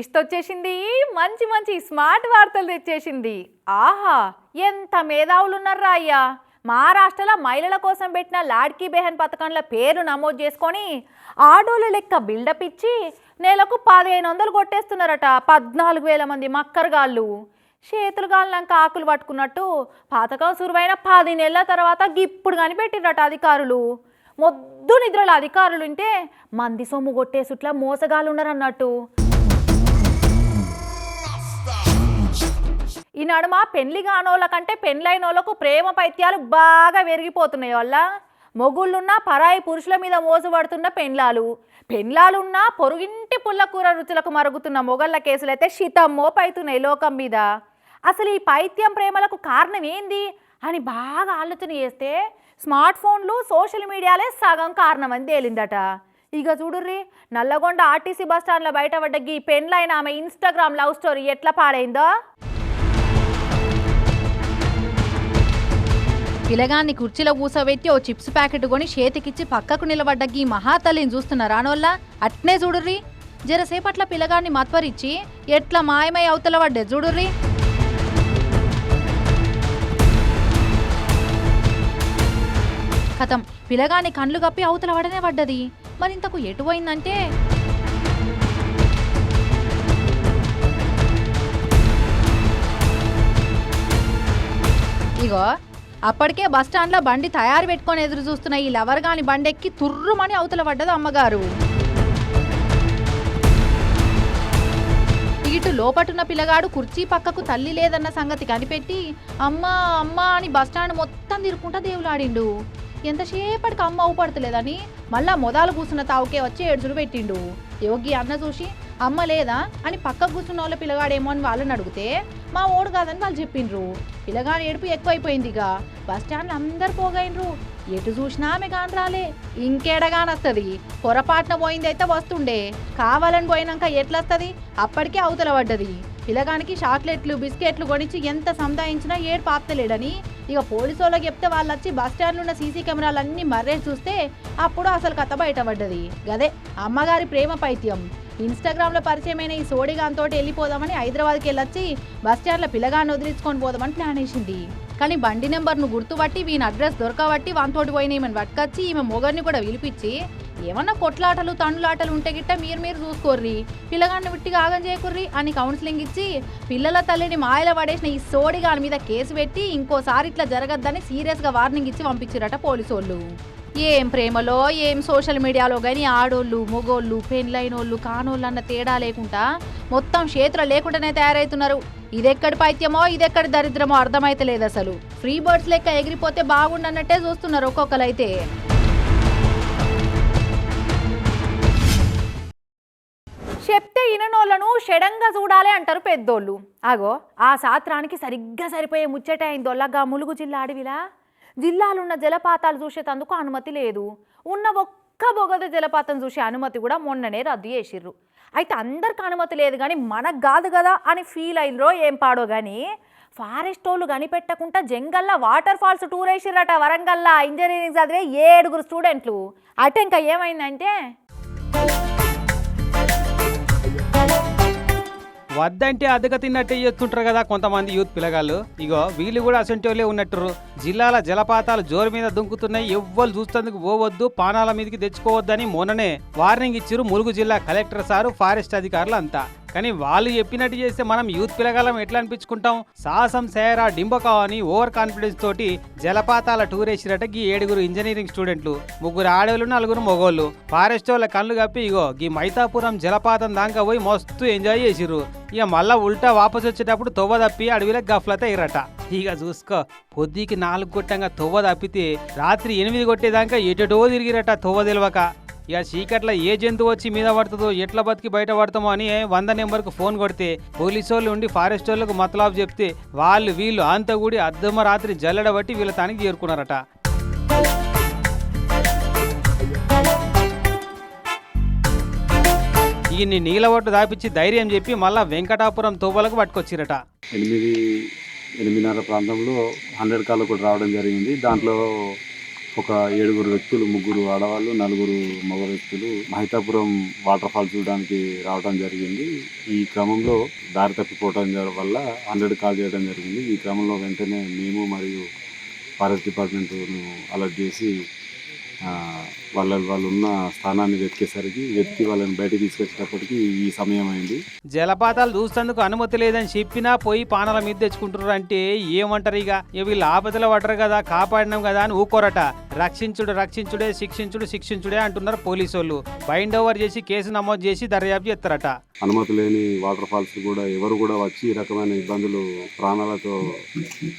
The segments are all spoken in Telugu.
ట్విస్ట్ వచ్చేసింది మంచి మంచి స్మార్ట్ వార్తలు తెచ్చేసింది. ఆహా ఎంత మేధావులున్నారా అయ్యా. మహారాష్ట్రలో మహిళల కోసం పెట్టిన లాడ్కీ బెహన్ పథకంలో పేరు నమోదు చేసుకొని ఆడోళ్ళ లెక్క బిల్డప్ ఇచ్చి నెలకు పదిహేను వందలు కొట్టేస్తున్నారట పద్నాలుగు వేల మంది మక్కరగాళ్ళు. చేతులు గాలినాక ఆకులు పట్టుకున్నట్టు పథకం సురువైన పది నెలల తర్వాత గిప్పుడు కనిపెట్టిరట అధికారులు. మొద్దు నిద్రల అధికారులు ఉంటే మంది సొమ్ము కొట్టేసుట్లా మోసగాళ్ళు ఉన్నారన్నట్టు ఈ నడుమ పెళ్ళి కానోళ్ళ కంటే పెళ్ళైనోళ్ళకు ప్రేమ పైత్యాలు బాగా పెరిగిపోతున్నాయి వల్ల మొగుళ్ళున్నా పరాయి పురుషుల మీద మోసపడుతున్న పెండ్లాలు. పెండ్లాలున్నా పొరుగింటి పుల్లకూర రుచులకు మరుగుతున్న మొగళ్ళ కేసులైతే శితమ్మోపైతున్నాయి లోకం మీద. అసలు ఈ పైత్యం ప్రేమలకు కారణం ఏంది అని బాగా ఆలోచన చేస్తే స్మార్ట్ ఫోన్లు సోషల్ మీడియాలే సగం కారణం అని తేలిందట. ఇక చూడుర్రి నల్లగొండ ఆర్టీసీ బస్ స్టాండ్లో బయటపడ్డ ఈ పెండ్లైన ఆమె ఇన్స్టాగ్రామ్ లవ్ స్టోరీ ఎట్లా పాడైందో? పిలగాన్ని కుర్చీలో కూసబెట్టి ఓ చిప్స్ ప్యాకెట్ కొని చేతికిచ్చి పక్కకు నిలబడ్డ ఈ మహాతల్లిని చూస్తున్న రానోళ్ళ అట్నే చూడుర్రి. జరసేపట్ల పిలగాన్ని మత్వరిచ్చి ఎట్లా మాయమై అవతల పడ్డే చూడుర్రి. కథం పిలగాని కండ్లు కప్పి అవతల పడనే పడ్డది. మరింతకు ఎటు పోయిందంటే? ఇగో అప్పటికే బస్టాండ్లో బండి తయారు పెట్టుకొని ఎదురు చూస్తున్న ఈ లవర్గాని బండెక్కి తుర్రుమని అవతల పడ్డది అమ్మగారు. ఇటు లోపటున్న పిల్లగాడు కుర్చీ పక్కకు తల్లి లేదన్న సంగతి కనిపెట్టి అమ్మా అమ్మా అని బస్టాండ్ మొత్తం తిరుక్కుంటా దేవులాడిండు. ఎంతసేపటికి అమ్మ అవుపడతలేదని మళ్ళా మొదలు కూర్చున్న తావుకే వచ్చి ఏడుచులు పెట్టిండు. యోగి అన్న చూసి అమ్మ లేదా అని పక్క కూర్చున్న వాళ్ళ పిల్లగాడేమో అని వాళ్ళని అడిగితే మా ఓడు కాదని వాళ్ళు చెప్పిండ్రు. పిల్లగాడు ఏడుపు ఎక్కువైపోయింది ఇక బస్ స్టాండ్లో అందరు పోగైండ్రు. ఎటు చూసినా ఆమె కాని రాలే ఇంకేడగానొస్తుంది పొరపాటున పోయిందైతే వస్తుండే. కావాలని పోయినాక ఎట్లొస్తుంది? అప్పటికే అవతల పడ్డది. పిల్లగానికి చాక్లెట్లు బిస్కెట్లు కొనిచ్చి ఎంత సంతాయించినా ఏడు పాపతలేడని ఇక పోలీసు వాళ్ళకి చెప్తే వాళ్ళు వచ్చి బస్ స్టాండ్లో ఉన్న సీసీ కెమెరాలన్నీ మర్రేసి చూస్తే అప్పుడు అసలు కథ బయటపడ్డది గదే అమ్మగారి ప్రేమ పైత్యం. ఇన్స్టాగ్రామ్లో పరిచయమైన ఈ సోడిగాంతో వెళ్ళిపోదామని హైదరాబాద్కి వెళ్ళొచ్చి బస్ స్టాండ్లో పిల్లగాన్ని వదిలించుకొని పోదామని ప్లాన్ వేసింది. కానీ బండి నెంబర్ను గుర్తుపట్టి వీని అడ్రస్ దొరకబట్టి వాంతోటి పోయిన ఈమెను పట్టుకొచ్చి ఈమె మొగర్ని కూడా పిలిపించి ఏమన్నా కొట్లాటలు తండ్రులాటలు ఉంటే గిట్ట మీరు మీరు చూసుకోర్రి పిల్లగాన్ని విట్టిగా ఆగం చేయకుర్రి అని కౌన్సిలింగ్ ఇచ్చి పిల్లల తల్లిని మాయల పడేసిన ఈ సోడిగాని మీద కేసు పెట్టి ఇంకోసారి ఇట్లా జరగద్దని సీరియస్గా వార్నింగ్ ఇచ్చి పంపించారట పోలీసు వాళ్ళు ఏం ప్రేమలో ఏం సోషల్ మీడియాలో కానీ ఆడోళ్ళు మొగోళ్ళు పెళ్ళైనోళ్ళు కానోళ్ళు అన్న తేడా లేకుండా మొత్తం క్షేత్రం లేకుండానే తయారవుతున్నారు ఇదెక్కడి పైత్యమో ఇదెక్కడి దరిద్రమో అర్థమైతలేదు అసలు. ఫ్రీ బర్డ్స్ లెక్క ఎగిరిపోతే బాగుండన్నట్టే చూస్తున్నారు ఒక్కొక్కరైతే చెప్తే ఇననోళ్ళను షడంగా చూడాలి అంటారు పెద్దోళ్ళు. అగో ఆ సాత్రానికి సరిగ్గా సరిపోయే ముచ్చట అయిందోళ్ళగా ములుగు జిల్లా అడవిలా. జిల్లాలున్న జలపాతాలు చూసేటందుకు అనుమతి లేదు. ఉన్న ఒక్క బొగద జలపాతం చూసే అనుమతి కూడా మొన్ననే రద్దు చేసిర్రు. అయితే అందరికి అనుమతి లేదు కానీ మనకు కాదు కదా అని ఫీల్ అయినరో ఏం పాడో కానీ ఫారెస్ట్ వాళ్ళు కనిపెట్టకుండా జంగల్లా వాటర్ ఫాల్స్ టూర్ వేసిర్రట వరంగల్లా ఇంజనీరింగ్ చదివే ఏడుగురు స్టూడెంట్లు అటు ఇంకా ఏమైందంటే వద్దంటే అద్దెక తిన్నట్టే చేస్తుంటారు కదా కొంతమంది యూత్ పిల్లగాళ్ళు. ఇగో వీళ్ళు కూడా అసంటోళ్ళే ఉన్నట్టురు జిల్లాల జలపాతాలు జోరు మీద దుంకుతున్నాయి. ఎవ్వరు చూస్తేందుకు పోవద్దు. పానాల మీదకి తెచ్చుకోవద్దని మొన్ననే వార్నింగ్ ఇచ్చిరు ములుగు జిల్లా కలెక్టర్ సారు ఫారెస్ట్ అధికారులు అంతా. కానీ వాళ్ళు చెప్పినట్టు చేస్తే మనం యూత్ పిల్లగాలం ఎట్లా అనిపించుకుంటాం? సాహసం సేరా డింబకా అని ఓవర్ కాన్ఫిడెన్స్ తోటి జలపాతాల టూర్ వేసిరట గీ ఏడుగురు ఇంజనీరింగ్ స్టూడెంట్లు. ముగ్గురు ఆడవాళ్ళు నలుగురు మొగోళ్ళు ఫారెస్ట్ వాళ్ళ కళ్ళు కప్పి ఇగో గీ మైతాపురం జలపాతం దాకా పోయి మస్తు ఎంజాయ్ చేసిర్రు. ఇక మళ్ళా ఉల్టా వాపస్ వచ్చేటప్పుడు తొవ్వ తప్పి అడవిలో గఫ్లత ఇరట ఇక చూసుకో పొద్దుకి నాలుగు కొట్టంగా తొవ్వ తప్పితే రాత్రి ఎనిమిది కొట్టేదాకా ఎటెటో తిరిగిరట తొవ్వ తెలియక ఇక చీకట్ల ఏ జంతువు వచ్చి మీద పడుతుందో ఎట్లా బతికి బయట పడతామో అని వంద నెంబర్కు ఫోన్ కొడితే పోలీసు వాళ్ళు ఉండి ఫారెస్ట్ వాళ్ళకు మతలాబు చెప్తే వాళ్ళు వీళ్ళు అంతా కూడి అర్ధమ రాత్రి జల్లెడ బట్టి వీళ్ళ తానికి చేరుకున్నారట. ఈ నీళ్ళబట్టు దాపించి ధైర్యం చెప్పి మళ్ళా వెంకటాపురం తోవలకు పట్టుకొచ్చిరట. ఎనిమిది ఎనిమిదిన్నర ప్రాంతంలో హండ్రెడ్ కాల్ కూడా రావడం జరిగింది. దాంట్లో ఒక ఏడుగురు వ్యక్తులు ముగ్గురు ఆడవాళ్ళు నలుగురు మగ వ్యక్తులు మహితాపురం వాటర్ ఫాల్ చూడడానికి రావడం జరిగింది. ఈ క్రమంలో దారి తప్పిపోవడం వల్ల హండ్రెడ్ కాల్ చేయడం జరిగింది. ఈ క్రమంలో వెంటనే మేము మరియు ఫారెస్ట్ డిపార్ట్మెంట్ను అలర్ట్ చేసి వాళ్ళ వాళ్ళు ఉన్న స్థానాన్ని వెతికేసరికి వెతికి వాళ్ళని బయటికి తీసుకొచ్చేటప్పటికి ఈ సమయం అయింది. జలపాతాలు చూసేందుకు అనుమతి లేదని చెప్పినా పోయి పానాల మీద తెచ్చుకుంటారు అంటే ఏమంటారు ఇక? ఇక వీళ్ళు ఆపదలో పడరు కదా కాపాడినాం కదా అని ఊకోరట. రక్షించుడు రక్షించుడే శిక్షించుడు శిక్షించుడే అంటున్నారు పోలీసు వాళ్ళు బైండ్ ఓవర్ చేసి కేసు నమోదు చేసి దర్యాప్తు చేస్తారట. అనుమతి లేని వాటర్ ఫాల్స్ కూడా ఎవరు కూడా వచ్చి ఈ రకమైన ఇబ్బందులు ప్రాణాలతో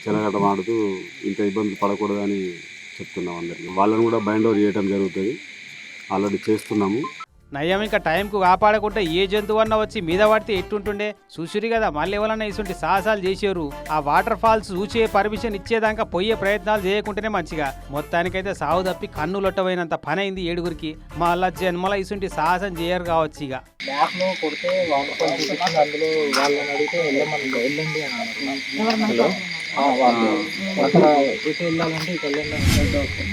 చెలగటమాడుతూ ఇంత ఇబ్బందులు పడకూడదని చెప్తున్నాం అందరికీ. వాళ్ళని కూడా బైండ్ ఓవర్ చేయడం జరుగుతుంది. ఆల్రెడీ చేస్తున్నాము. నయ్యం ఇంకా టైంకు కాపాడకుంటే ఏ జంతువు అన్న వచ్చి మీద పడితే ఎట్టుంటుండే? చూసిరు కదా మళ్ళీ ఎవరన్నా ఇసుంటి సాహసాలు చేసారు ఆ వాటర్ ఫాల్స్ చూసే పర్మిషన్ ఇచ్చేదాకా పోయే ప్రయత్నాలు చేయకుంటేనే మంచిగా. మొత్తానికైతే సాగు తప్పి కన్ను లొట్టపోయినంత పని అయింది ఏడుగురికి. మళ్ళా జన్మల ఇసుంటి సాహసం చేయరు కావచ్చు ఇక. మ్యాప్లో కొడితే వాటర్ ఫాల్ చూపించింది అందులో వాళ్ళని అడిగితే వెళ్ళమని వెళ్ళండి అని అన్నారు. హలో? ఆ, వాళ్ళు. అక్కడ ఇటు వెళ్ళాలంటే ఇటు వెళ్ళండి అని అంటే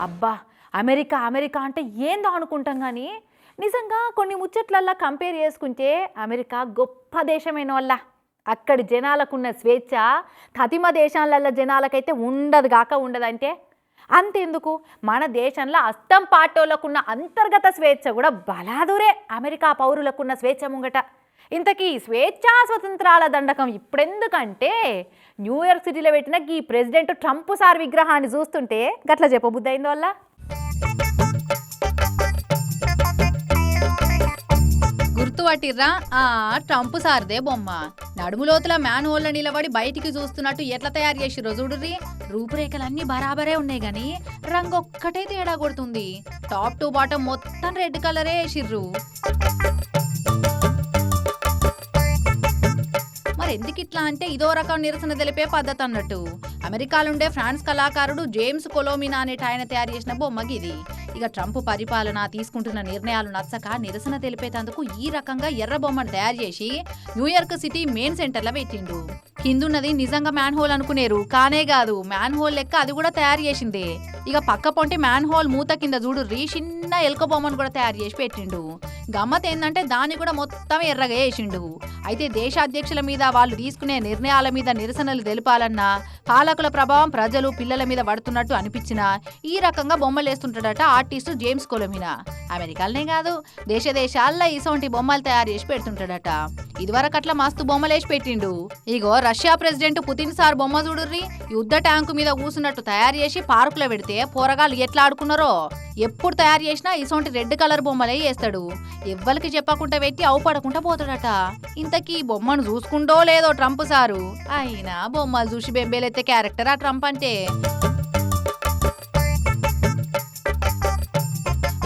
అబ్బా అమెరికా అమెరికా అంటే ఏందో అనుకుంటాం కానీ నిజంగా కొన్ని ముచ్చట్లల్లా కంపేర్ చేసుకుంటే అమెరికా గొప్ప దేశమైన వల్ల అక్కడి జనాలకున్న స్వేచ్ఛ తతిమ దేశాలల్లో జనాలకైతే ఉండదు కాక ఉండదంటే. అంతెందుకు? మన దేశంలో అస్తం పాటోళ్ళకున్న అంతర్గత స్వేచ్ఛ కూడా బలాదూరే అమెరికా పౌరులకున్న స్వేచ్ఛ ముంగట. ఇంతకీ స్వేచ్ఛా స్వతంత్రాల దండకం ఇప్పుడెందుకంటే న్యూయార్క్ సిటీలో పెట్టిన ఈ ప్రెసిడెంట్ ట్రంప్ సార్ విగ్రహాన్ని చూస్తుంటే గట్ల చెప్పబుద్ధి అయిందో వల్ల గుర్తుపట్టిర్రా? ఆ ట్రంప్ సార్దే బొమ్మ. నడుములోతుల మ్యాన్ హోల్ నిలబడి బయటికి చూస్తున్నట్టు ఎట్లా తయారు చేసి చూడుర్రి. రూపురేఖలన్నీ బరాబరే ఉన్నాయి గాని రంగు ఒక్కటే తేడా కొడుతుంది. టాప్ టు బాటమ్ మొత్తం రెడ్ కలరే వేసిర్రు. ఎందుకు ఇట్లా అంటే ఇదో రకం నిరసన తెలిపే పద్ధతి అన్నట్టు. అమెరికాలుండే ఫ్రాన్స్ కళాకారుడు జేమ్స్ కొలోమినా అనేట ఆయన తయారు చేసిన బొమ్మకి ఇది ఇక ట్రంప్ పరిపాలన తీసుకుంటున్న నిర్ణయాలు నచ్చక నిరసన తెలిపేటందుకు ఈ రకంగా ఎర్ర బొమ్మను తయారు చేసి న్యూయార్క్ సిటీ మెయిన్ సెంటర్లో పెట్టిండు. కిందున్నది నిజంగా మ్యాన్ హోల్ అనుకునేరు. కానే కాదు మ్యాన్ హోల్ లెక్క అది కూడా తయారు చేసిందే. ఇక పక్క పొంటి మ్యాన్ హోల్ మూత కింద చూడు చిన్న ఎలుక బొమ్మను కూడా తయారు చేసి పెట్టిండు. గమ్మత్ ఏంటంటే దాన్ని కూడా మొత్తం ఎర్రగా వేసిండు. అయితే దేశ అధ్యక్షుల మీద వాళ్ళు తీసుకునే నిర్ణయాల మీద నిరసనలు తెలిపాలన్నా పాలకుల ప్రభావం ప్రజలు పిల్లల మీద పడుతున్నట్టు అనిపించినా ఈ రకంగా బొమ్మలేస్తుంటాడట ఆర్టిస్టు జేమ్స్ కొలమినా. అమెరికాలనే కాదు దేశ దేశాల్లో ఇసొంటి బొమ్మలు తయారు చేసి పెడుతుంటాడట. ఇదివరకు అట్లా మస్తు బొమ్మలేసి పెట్టిండు. ఇగో రష్యా ప్రెసిడెంట్ పుతిన్ సార్ బొమ్మ చూడుర్రి యుద్ధ ట్యాంకు మీద కూసున్నట్టు తయారు చేసి పార్కులో పెడితే పోరగాళ్ళు ఎట్లా ఆడుకున్నారో? ఎప్పుడు తయారు చేసినా ఇసొంటి రెడ్ కలర్ బొమ్మలే వేస్తాడు ఎవ్వరికి చెప్పకుండా పెట్టి అవుపడకుండా పోతాడట. ఇంతకీ ఈ బొమ్మను చూసుకుంటో లేదో ట్రంప్ సారు? అయినా బొమ్మలు చూసి బెంబేలెత్తే క్యారెక్టర్ ఆ ట్రంప్ అంటే.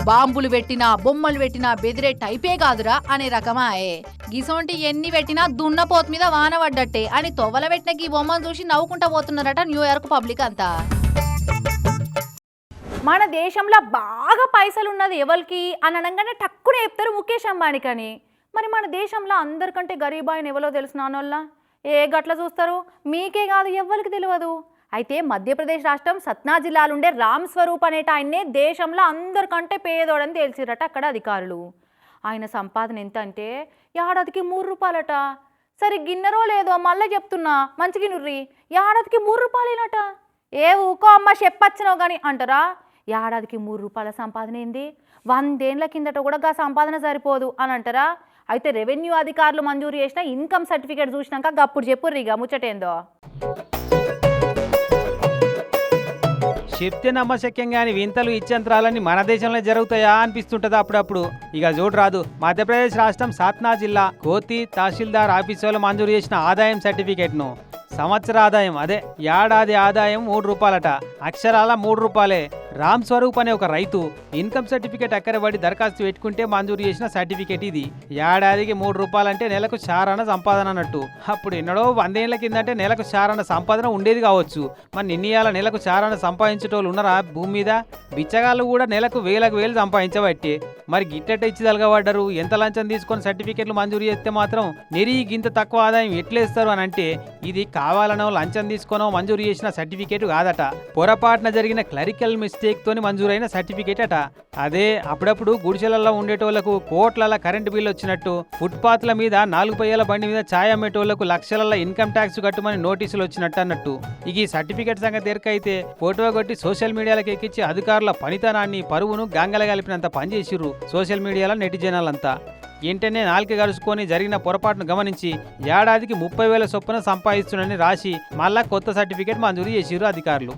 బాంబులు పెట్టినా బొమ్మలు పెట్టినా బెదిరే టైపే కాదురా అనే రకమాయే. గిసోంటి ఎన్ని పెట్టినా దున్నపోతు మీద వాన పడ్డట్టే అని తొవ్వల పెట్టిన ఈ బొమ్మను చూసి నవ్వుకుంటా పోతున్నారట న్యూయార్క్ పబ్లిక్ అంతా. మన దేశంలో బాగా పైసలు ఉన్నది ఎవరికి అని అనగానే టక్కున చెప్తారు ముఖేష్ అంబానీకి అని. మరి మన దేశంలో అందరికంటే గరీబాయిన ఎవరో తెలుసు నానోళ్ళ ఏ గట్ల చూస్తారు? మీకే కాదు ఎవ్వరికి తెలియదు అయితే మధ్యప్రదేశ్ రాష్ట్రం సత్నా జిల్లాలుండే రామ్ స్వరూప్ అనేట ఆయన్నే దేశంలో అందరికంటే పేదోడని తెలిసిరట అక్కడ అధికారులు. ఆయన సంపాదన ఎంత అంటే ఏడాదికి మూడు రూపాయలట. సరే గిన్నెరో లేదో మళ్ళీ చెప్తున్నా మంచి నుర్రి ఏడాదికి మూడు రూపాయలేనట. ఏ ఊకో అమ్మ చెప్పచ్చినావు కానీ అంటారా? ఏడాదికి మూడు రూపాయల సంపాదన ఏంది? వందేళ్ళ కిందట కూడా గా సంపాదన సరిపోదు అని అంటారా? అయితే రెవెన్యూ అధికారులు మంజూరు చేసిన ఇన్కమ్ సర్టిఫికేట్ చూసినాక గప్పుడు చెప్పు ఇక ముచ్చటేందో? చెప్తే నమ్మశక్యం కానీ వింతలు ఇచ్చంత్రాలన్నీ మన దేశంలో జరుగుతాయా అనిపిస్తుంటది అప్పుడప్పుడు. ఇక చూడు రాదు. మధ్యప్రదేశ్ రాష్ట్రం సాత్నా జిల్లా కోతి తహసీల్దార్ ఆఫీసులో మంజూరు చేసిన ఆదాయం సర్టిఫికేట్ను. సంవత్సర ఆదాయం అదే ఏడాది ఆదాయం మూడు రూపాయలట. అక్షరాల మూడు రూపాయలే. రామ్ స్వరూప్ అనే ఒక రైతు ఇన్కమ్ సర్టిఫికేట్ అక్కరబడి దరఖాస్తు పెట్టుకుంటే మంజూరు చేసిన సర్టిఫికేట్ ఇది. ఏడాదికి మూడు రూపాయలంటే నెలకు చారణ సంపాదన అన్నట్టు. అప్పుడు ఎన్నడో వందేళ్ళ కిందంటే నెలకు చారణ సంపాదన ఉండేది కావచ్చు. మరి నిన్నయాల నెలకు చారణ సంపాదించేటోళ్ళు ఉన్నారా భూమి మీద? బిచ్చగాళ్ళు కూడా నెలకు వేలకు వేలు సంపాదించబట్టే. మరి గిట్టట ఇచ్చి తలగబడ్డరు? ఎంత లంచం తీసుకొని సర్టిఫికేట్లు మంజూరు చేస్తే మాత్రం నెరి గింత తక్కువ ఆదాయం ఎట్లేస్తారు అని అంటే ఇది కావాలనో లంచం తీసుకొనో మంజూరు చేసిన సర్టిఫికేట్ కాదట. పొరపాటున జరిగిన క్లరికల్ మిస్టేక్ తోని మంజూరైన సర్టిఫికేట్ అట. అదే అప్పుడప్పుడు గుడిసెలలో ఉండేటోళ్ళకు కోట్లల కరెంటు బిల్లు వచ్చినట్టు ఫుట్పాత్ల మీద నాలుగు పయ్యల బండి మీద ఛాయ్ అమ్మేటోళ్ళకు లక్షల ఇన్కమ్ ట్యాక్స్ కట్టమని నోటీసులు వచ్చినట్టు అన్నట్టు ఇక ఈ సర్టిఫికేట్ సంగతి ఎరకైతే ఫోటో కొట్టి సోషల్ మీడియాలకు ఎక్కించి అధికారుల పనితనాన్ని పరువును గంగల కలిపినంత పనిచేసిర్రు సోషల్ మీడియాలో నెటిజనాలంతా. ఏంటనే నాలుక కలుసుకొని జరిగిన పొరపాటును గమనించి ఏడాదికి ముప్పై వేల చొప్పున సంపాదిస్తున్నని రాసి మళ్ళా కొత్త సర్టిఫికేట్ మంజూరు చేసిరు అధికారులు.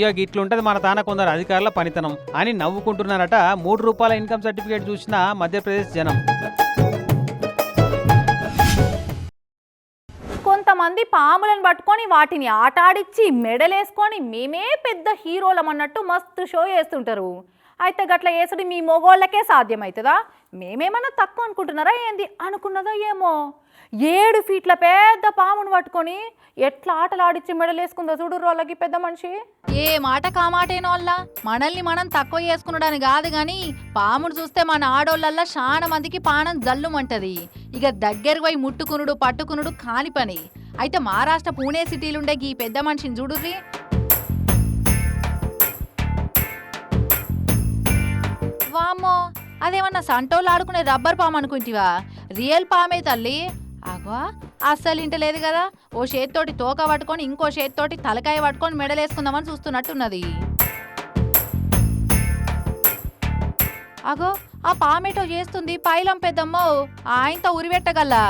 ఇక ఇట్లుంటది మన తాన కొందరు అధికారుల పనితనం. అని నవ్వుకుంటున్నారట మూడు రూపాయల ఇన్కమ్ సర్టిఫికేట్ చూసిన మధ్యప్రదేశ్ జనం. కొంతమంది పాములను పట్టుకొని వాటిని ఆటాడిచ్చి మెడలేసుకొని మేమే పెద్ద హీరోలం అన్నట్టు మస్తు షో చేస్తుంటారు. అయితే గట్ల వేసుడు మీ మొగోళ్ళకే సాధ్యమవుతుందా మేమేమన్నా తక్కువ అనుకుంటున్నారా ఏంది? అనుకున్నదో ఏమో. ఏడు ఫీట్ల పెద్ద పామును పట్టుకొని ఎట్లా ఆటలు ఆడిచ్చి మెడలేసుకుందో చూడు వాళ్ళకి పెద్ద మనిషి. ఏ మాట కామాటేనోళ్ళ మనల్ని మనం తక్కువ చేసుకున్నాడని కాదు గాని పామును చూస్తే మన ఆడోళ్ళల్లా చాలా మందికి పానం జల్లుమంటది. ఇక దగ్గరకు పోయి ముట్టుకునుడు పట్టుకునుడు కాని పని. అయితే మహారాష్ట్ర పూణే సిటీలుండే ఈ పెద్ద మనిషిని చూడుర్రి అదేమన్నా సంటోళ్ళు ఆడుకునే రబ్బర్ పాము అనుకుంటివా? రియల్ పామే తల్లి. అగో అస్సలు ఇంటలేదు కదా. ఓ చేతితోటి తోక పట్టుకొని ఇంకో చేతితోటి తలకాయ పట్టుకొని మెడలేసుకుందామని చూస్తున్నట్టున్నది. అగో ఆ పామేటో చేస్తుంది పైలం పెద్దమ్మో. ఆయనతో ఉరివెట్టగల్లా.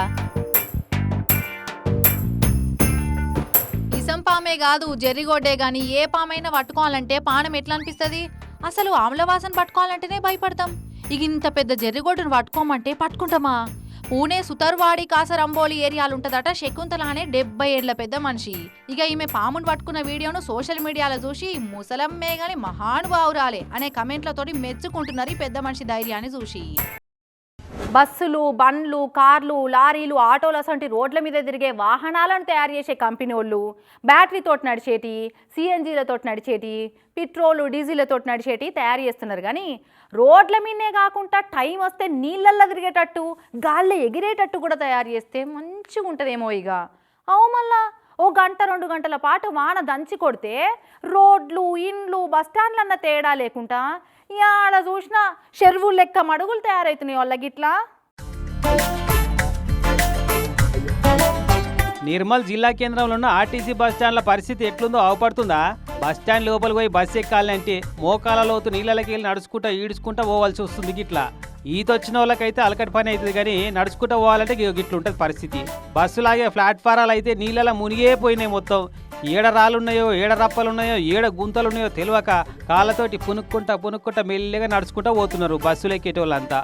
ఇసం పామే కాదు జర్రిగొడ్డే గాని ఏ పామైనా పట్టుకోవాలంటే పానం ఎట్లా అనిపిస్తుంది అసలు ఆమ్ల వాసన పట్టుకోవాలంటేనే భయపడతాం. ఇక ఇంత పెద్ద జర్రిగొడ్డును పట్టుకోమంటే పట్టుకుంటామా? పూణే సుతర్వాడి కాసరంబోలి ఏరియాలు ఉంటుందట శకుంతల అనే డెబ్బై ఏళ్ళ పెద్ద మనిషి. ఇక ఈమె పామును పట్టుకున్న వీడియోను సోషల్ మీడియాలో చూసి ముసలమ్మే గాని మహానుభావురాలే అనే కమెంట్లతోటి మెచ్చుకుంటున్నారు ఈ పెద్ద మనిషి ధైర్యాన్ని చూసి. బస్సులు బండ్లు కార్లు లారీలు ఆటోలు అసంటి రోడ్ల మీద తిరిగే వాహనాలను తయారు చేసే కంపెనీ వాళ్ళు బ్యాటరీతో నడిచేటి సిఎన్జీలతో నడిచేటి పెట్రోలు డీజిల్తో నడిచేటి తయారు చేస్తున్నారు. కానీ రోడ్ల మీదనే కాకుండా టైం వస్తే నీళ్ళల్లో తిరిగేటట్టు గాల్లో ఎగిరేటట్టు కూడా తయారు చేస్తే మంచిగా ఉంటుందేమో ఇక. అవు మళ్ళా ఓ గంట రెండు గంటల పాటు వాన దంచి కొడితే రోడ్లు ఇండ్లు బస్టాండ్లన్న తేడా లేకుండా ఆడ చూసిన చెరువు లెక్క మడుగులు తయారవుతున్నాయి వాళ్ళకి ఇట్లా నిర్మల్ జిల్లా కేంద్రంలో ఉన్న ఆర్టీసీ బస్ స్టాండ్ల పరిస్థితి ఎట్లుందో అవపడుతుందా బస్ స్టాండ్ లోపలికి పోయి బస్సు ఎక్కాలంటే మోకాలలోతు నీళ్ళకి వెళ్ళి నడుచుకుంటా ఈడుచుకుంటా పోవాల్సి వస్తుంది గిట్లా. ఈత వచ్చిన వాళ్ళకైతే అలకటి పని అవుతుంది కానీ నడుచుకుంటూ పోవాలంటే గిట్లుంటుంది ఉంటుంది పరిస్థితి. బస్సులాగే ప్లాట్ఫారాలు అయితే నీళ్ళలో మునిగే పోయినాయి మొత్తం. ఏడ రాళ్ళున్నాయో ఏడ రప్పలున్నాయో ఏడ గుంతలున్నాయో తెలియక కాళ్ళతోటి పునుక్కుంటా పునుక్కుంటా మెల్లిగా నడుచుకుంటా పోతున్నారు బస్సులు ఎక్కేటోళ్ళంతా.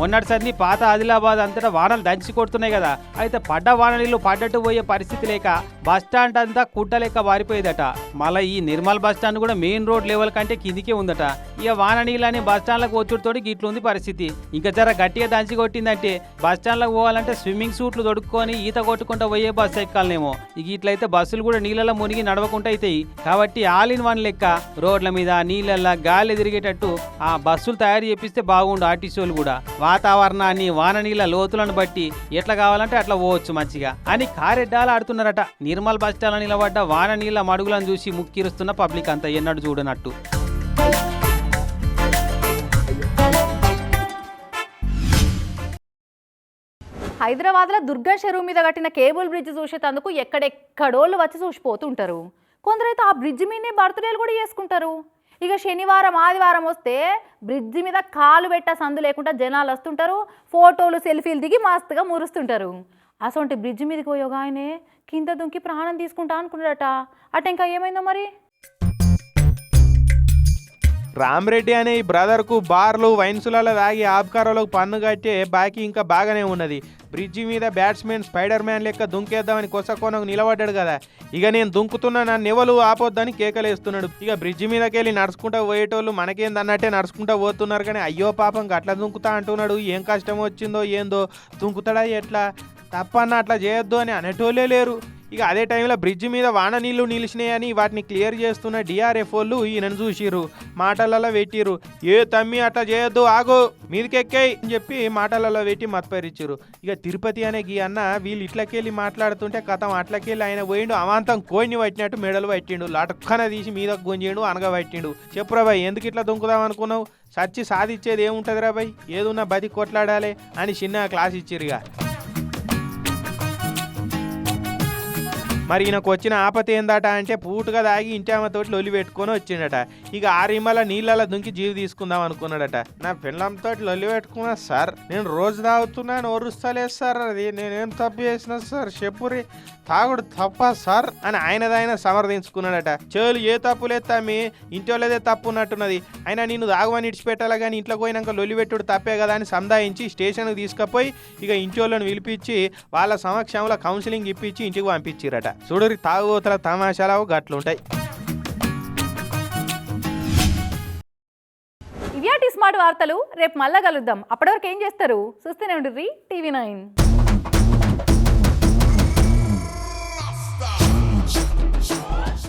మొన్నటి సంది పాత ఆదిలాబాద్ అంతటా వానలు దంచి కొడుతున్నాయి కదా. అయితే పడ్డ వాన నీళ్ళు పడ్డట్టు పోయే పరిస్థితి లేక బస్ స్టాండ్ అంతా కుట్ట లెక్క వారిపోయేదట. మళ్ళీ ఈ నిర్మల్ బస్ స్టాండ్ కూడా మెయిన్ రోడ్ లెవెల్ కంటే కిందికే ఉందట. ఇక వాన నీళ్ళని బస్ స్టాండ్లకు గిట్లుంది పరిస్థితి. ఇంకా జర గట్టిగా దంచి కొట్టిందంటే బస్ పోవాలంటే స్విమ్మింగ్ సూట్లు దొడుక్కొని ఈత కొట్టుకుంటా పోయే బస్సు ఎక్కాలనేమో. ఇక ఇట్లయితే బస్సులు కూడా నీళ్ళలో మునిగి నడవకుండా అవుతాయి కాబట్టి ఆల్ ఇన్ వన్ లెక్క రోడ్ల మీద నీళ్ళల్లో గాలి తిరిగేటట్టు ఆ బస్సులు తయారు చేపిస్తే బాగుండు ఆర్టీసీ వాళ్ళు కూడా. వాతావరణాన్ని వాన నీళ్ళ లోతులను బట్టి ఎట్లా కావాలంటే అట్లా పోవచ్చు మంచిగా. అని కారెడ్డాలు ఆడుతున్నారట. నిర్మల్ బస్ స్టాండ్ నిలబడ్డ వాన నీళ్ళ మడుగులను చూసి ముక్కిరుస్తున్న పబ్లిక్ అంతా ఎన్నడూ చూడనట్టు. హైదరాబాద్లో దుర్గా చెరువు మీద కట్టిన కేబుల్ బ్రిడ్జ్ చూసేటందుకు ఎక్కడెక్కడోళ్ళు వచ్చి చూసిపోతుంటారు. కొందరైతే ఆ బ్రిడ్జ్ మీదనే బర్త్డేలు కూడా చేసుకుంటారు. ఇక శనివారం ఆదివారం వస్తే బ్రిడ్జ్ మీద కాలు పెట్ట సందు లేకుండా జనాలు వస్తుంటారు. ఫోటోలు సెల్ఫీలు దిగి మస్తుగా మురుస్తుంటారు. అసొంటి బ్రిడ్జ్ మీదకి పోయి ఒక ఆయనే కింద దుంకి ప్రాణం తీసుకుంటా అనుకున్నాడట. అట ఇంకా ఏమైందో మరి? రామ్రెడ్డి అనే ఈ బ్రదర్కు బార్లు వైన్సులలో తాగి ఆబ్కారాలకు పన్ను కట్టే బాకీ ఇంకా బాగానే ఉన్నది. బ్రిడ్జి మీద బ్యాట్స్మెన్ స్పైడర్ మ్యాన్ లెక్క దుంకేద్దామని కొసకోనకు నిలబడ్డాడు కదా. ఇక నేను దుంకుతున్నా నా నివలు ఆపొద్దని కేకలేస్తున్నాడు. ఇక బ్రిడ్జి మీదకి వెళ్ళి నడుచుకుంటా పోయేటోళ్ళు మనకేందన్నట్టే నడుచుకుంటా పోతున్నారు కానీ అయ్యో పాపం అట్లా దుంకుతా అంటున్నాడు. ఏం కష్టం వచ్చిందో ఏందో దుంకుతాడా ఎట్లా? తప్పన్న అట్లా చేయొద్దు అని అనేటోళ్ళే లేరు. ఇక అదే టైంలో బ్రిడ్జ్ మీద వాన నీళ్ళు నిలిచినాయని వాటిని క్లియర్ చేస్తున్న డిఆర్ఎఫ్ వాళ్ళు ఈయనను చూసిర్రు. మాటలలో పెట్టిరు ఏ తమ్మి అట్లా చేయొద్దు ఆగు మీదకెక్కాయి అని చెప్పి మాటలలో పెట్టి మత్పరిచిరు ఇక తిరుపతి అనే గీ అన్న వీళ్ళు ఇట్లకెళ్ళి మాట్లాడుతుంటే కథం అట్లకెళ్ళి ఆయన పోయిండు అమాంతం కోయిని పట్టినట్టు మెడలు పట్టిండు. లటక్కన తీసి మీద గుంజిండు అనగ పట్టిండు. చెప్పురా బాయ్ ఎందుకు ఇట్లా దుంకుదాం అనుకున్నావు? సచ్చి సాధించేది ఏముంటుంది రా బాయ్? ఏదున్నా బతి కొట్లాడాలి అని చిన్న క్లాస్ ఇచ్చిరుగా మరి ఈయనకు వచ్చిన ఆపత ఏందట అంటే పూటుగా దాగి ఇంటి ఆమెతోటి లొలి పెట్టుకొని వచ్చిండట. ఇక ఆ రిమ్మల నీళ్ళలో దుంకి జీవి తీసుకుందాం అనుకున్నాడట. నా పిల్లంతో లొలి పెట్టుకున్నా సార్ నేను రోజు తాగుతున్నాను ఒరుస్తలేదు సార్ అది నేనేం తప్పు చేసిన సార్ చెప్పురి తాగుడు తప్ప సార్ అని ఆయనదైన సమర్థించుకున్నాడట. చెవులు ఏ తప్పు లేదు తమ్మి ఇంటి వాళ్ళదే తప్పు ఉన్నట్టున్నది. అయినా నేను తాగువని ఇడిచిపెట్టాలా కానీ ఇంట్లో పోయినాక లొలి పెట్టుడు తప్పే కదా అని సంధాయించి స్టేషన్కి తీసుకుపోయి ఇక ఇంటి వాళ్ళని పిలిపించి వాళ్ళ సమక్షంలో కౌన్సిలింగ్ ఇప్పించి ఇంటికి పంపించారట. చూడరి తాగుబోతుల తమాషాలు గట్లుంటాయి. ఇవ్యాటి స్మార్ట్ వార్తలు రేపు మళ్ళా కలుద్దాం. అప్పటివరకు ఏం చేస్తారు? చూస్తూనే ఉండ్రి టీవీ నైన్.